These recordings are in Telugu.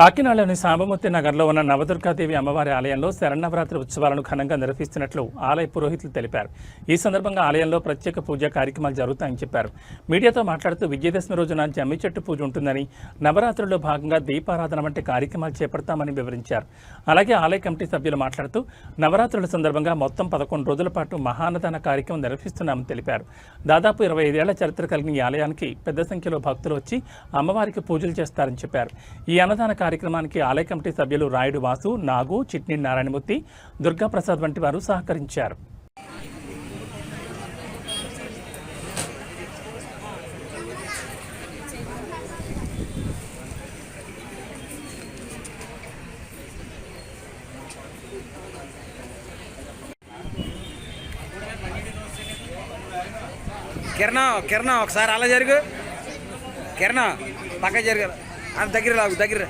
కాకినాడలోని సాంబమూర్తి నగర్లో ఉన్న నవదుర్గాదేవి అమ్మవారి ఆలయంలో శరణవరాత్రి ఉత్సవాలను ఘనంగా నిర్వహిస్తున్నట్లు ఆలయ పురోహితులు తెలిపారు. ఈ సందర్భంగా ఆలయంలో ప్రత్యేక పూజా కార్యక్రమాలు జరుగుతాయని చెప్పారు. మీడియాతో మాట్లాడుతూ విజయదశమి రోజున జమ్మి చెట్టు పూజ ఉంటుందని నవరాత్రుల్లో భాగంగా దీపారాధన వంటి కార్యక్రమాలు చేపడతామని వివరించారు. అలాగే ఆలయ కమిటీ సభ్యులు మాట్లాడుతూ నవరాత్రుల సందర్భంగా మొత్తం పదకొండు రోజుల పాటు మహాన్నదాన కార్యక్రమం నిర్వహిస్తున్నామని తెలిపారు. దాదాపు ఇరవై ఐదేళ్ళ చరిత్ర కలిగిన ఈ ఆలయానికి పెద్ద సంఖ్యలో భక్తులు వచ్చి అమ్మవారికి పూజలు చేస్తారని చెప్పారు. ఈ అన్నదాన కార్యక్రమానికి ఆలయ కమిటీ సభ్యులు రాయుడు వాసు నాగు చిట్ని నారాయణమూర్తి దుర్గాప్రసాద్ వంటి వారు సహకరించారు. కిరణ కిరణ ఒకసారి అలా జరుగు. కిరణ పక్క జరుగు. దగ్గర లాగు దగ్గర.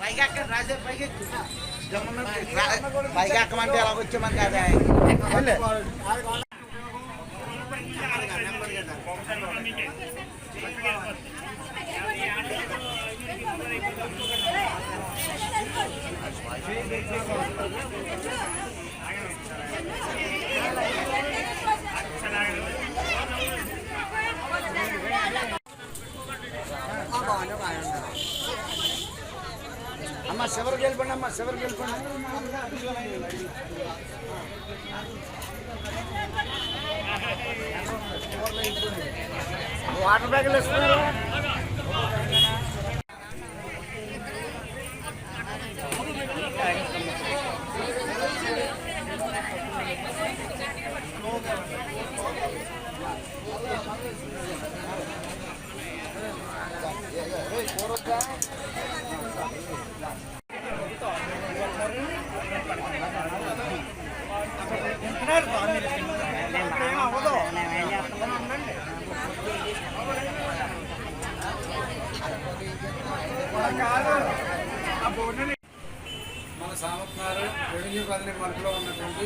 పైకి ఎక్కడ రాజే పైకి ఎక్కు. జమ్మన్న రా- పైకి ఎక్కమంటే ఎలా వచ్చామని కదా వెళ్ళు. అమ్మ చివరికి వెళ్ళిపోండి అమ్మ చివరికి వెళ్ళిపోండి. వాటర్ బ్యాగులు వేసుకున్నారు? మన సామత్నారు రెవెన్యూ కాలనీ మలుపులో ఉన్నటువంటి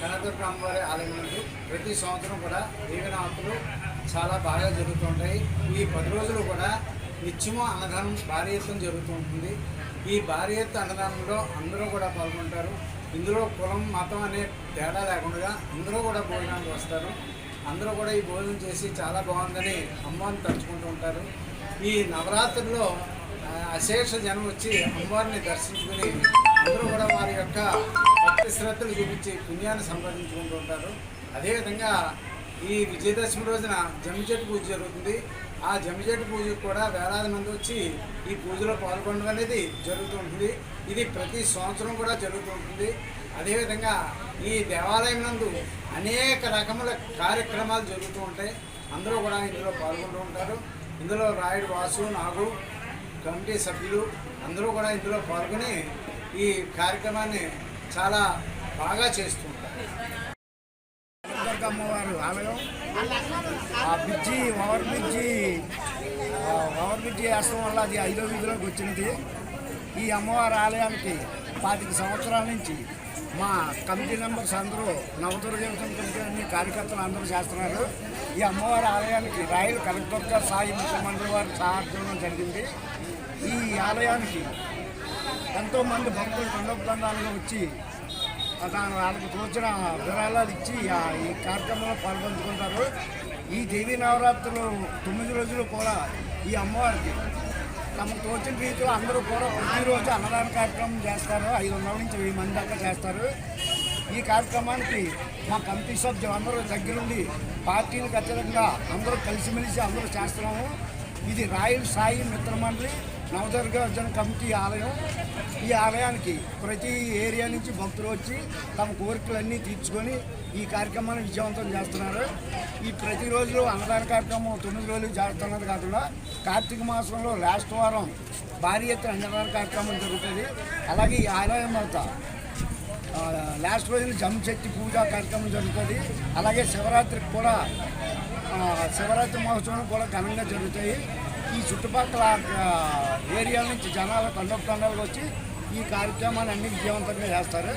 కనదుర్గ అమ్మవారి ఆలయం నుండి ప్రతి సంవత్సరం కూడా దీవెనాతులు చాలా బాగా జరుగుతుంటాయి. ఈ పది రోజులు కూడా నిత్యము అన్నదానం భారీ ఎత్తున జరుగుతూ ఉంటుంది. ఈ భారీ ఎత్తు అన్నదానంలో అందరూ కూడా పాల్గొంటారు. ఇందులో కులం మతం అనే తేడా లేకుండా అందరూ కూడా భోజనానికి వస్తారు. అందరూ కూడా ఈ భోజనం చేసి చాలా బాగుందని అమ్మవారిని తలుచుకుంటూ ఉంటారు. ఈ నవరాత్రుల్లో అశేష జనం వచ్చి అమ్మవారిని దర్శించుకుని అందరూ కూడా వారి యొక్క భక్తి శ్రద్ధలు చూపించి పుణ్యాన్ని సంపాదించుకుంటూ ఉంటారు. అదేవిధంగా ఈ విజయదశమి రోజున జమ్మిచెట్టు పూజ జరుగుతుంది. ఆ జమ్మిచెట్టు పూజకు కూడా వేలాది మంది వచ్చి ఈ పూజలో పాల్గొనడం అనేది జరుగుతూ ఉంటుంది. ఇది ప్రతి సంవత్సరం కూడా జరుగుతూ ఉంటుంది. అదేవిధంగా ఈ దేవాలయం నందు అనేక రకముల కార్యక్రమాలు జరుగుతూ ఉంటాయి. అందరూ కూడా ఇందులో పాల్గొంటూ ఉంటారు. ఇందులో రాయుడు వాసు నాగు కమిటీ సభ్యులు అందరూ కూడా ఇందులో పాల్గొని ఈ కార్యక్రమాన్ని చాలా బాగా చేస్తుంటారు. అమ్మవారు ఆలయం ఆ bridge over bridge over bridge వేస్తాం వల్ల అది ఐదో వీధిలోకి వచ్చింది. ఈ అమ్మవారి ఆలయానికి పాతిక సంవత్సరాల నుంచి మా కమిటీ మెంబర్స్ అందరూ నవదుర్గేశ్వరం కమిటీ అన్ని కార్యకర్తలు అందరూ చేస్తున్నారు. ఈ అమ్మవారి ఆలయానికి రాయలు కనకదుర్గ సాయి ముఖ్యమంత్రి వారి సహాయంలో జరిగింది. ఈ ఆలయానికి ఎంతోమంది భక్తులు దండోపదండాలుగా వచ్చి దాని వాళ్ళకి తోచిన విరాళాలు ఇచ్చి ఈ కార్యక్రమంలో పాల్పంచుకుంటారు. ఈ దేవీ నవరాత్రులు తొమ్మిది రోజులు కూడా ఈ అమ్మవారికి తమకు తోచిన రీతిలో అందరూ కూడా ప్రతిరోజు అన్నదాన కార్యక్రమం చేస్తారు. ఐదు వందల నుంచి వెయ్యి మంది దాకా చేస్తారు. ఈ కార్యక్రమానికి మా కమిటీ సభ్యులు అందరూ దగ్గరుండి పార్టీలకు అత్యధికంగా అందరూ కలిసిమెలిసి అందరూ చేస్తున్నాము. ఇది రాయల్ సాయి మిత్రమండలి నవదుర్గార్జున కమిటీ ఆలయం. ఈ ఆలయానికి ప్రతి ఏరియా నుంచి భక్తులు వచ్చి తమ కోరికలన్నీ తీర్చుకొని ఈ కార్యక్రమాన్ని విజయవంతం చేస్తున్నారు. ఈ ప్రతిరోజు అన్నదాన కార్యక్రమం తొమ్మిది రోజులు చేస్తున్నది కాకుండా కార్తీక మాసంలో లాస్ట్ వారం భారీ ఎత్తున అన్నదాన కార్యక్రమం జరుగుతుంది. అలాగే ఈ ఆలయం అవుతా లాస్ట్ రోజున జమ్ చెట్టి పూజా కార్యక్రమం జరుగుతుంది. అలాగే శివరాత్రికి కూడా శివరాత్రి మహోత్సవం కూడా ఘనంగా జరుగుతాయి. ఈ చుట్టుపక్కల ఏరియా ఏరియాల నుంచి జనాలు తండపు తండాలకు వచ్చి ఈ కార్యక్రమాన్ని అన్ని విజయవంతంగా చేస్తారు.